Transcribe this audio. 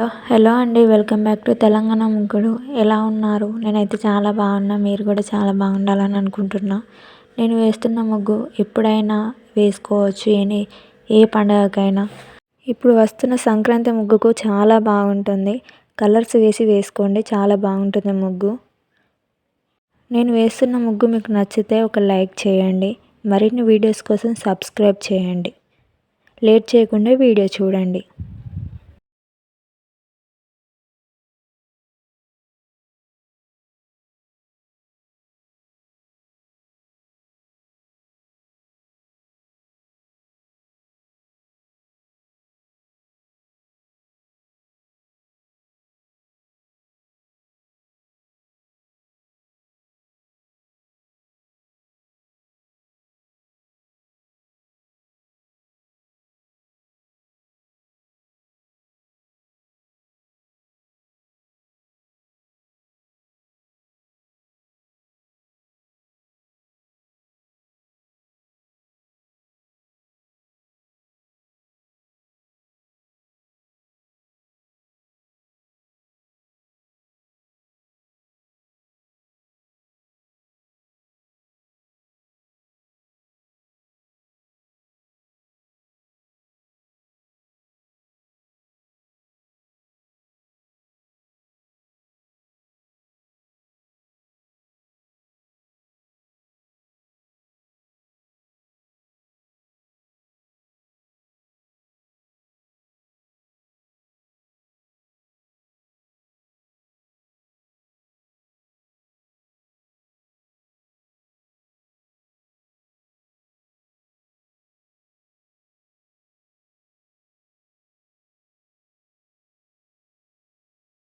Hello hello అండి. Welcome back to Telangana ముగ్గుడు ఎలా ఉన్నారు? నేనైతే చాలా బాగున్నా. మీరు కూడా చాలా బాగుండాలని అనుకుంటున్నా. నేను వేస్తున్న ముగ్గు ఎప్పుడైనా వేసుకోవచ్చు అని ఏ పండగకైనా. ఇప్పుడు వస్తున్న సంక్రాంతి ముగ్గుకు చాలా బాగుంటుంది. కలర్స్ వేసి వేసుకోండి. చాలా బాగుంటుంది ముగ్గు. నేను వేస్తున్న ముగ్గు మీకు నచ్చితే ఒక లైక్ చేయండి. మరిన్ని వీడియోస్ కోసం సబ్స్క్రైబ్ చేయండి. లేట్ చేయకుండా వీడియో చూడండి.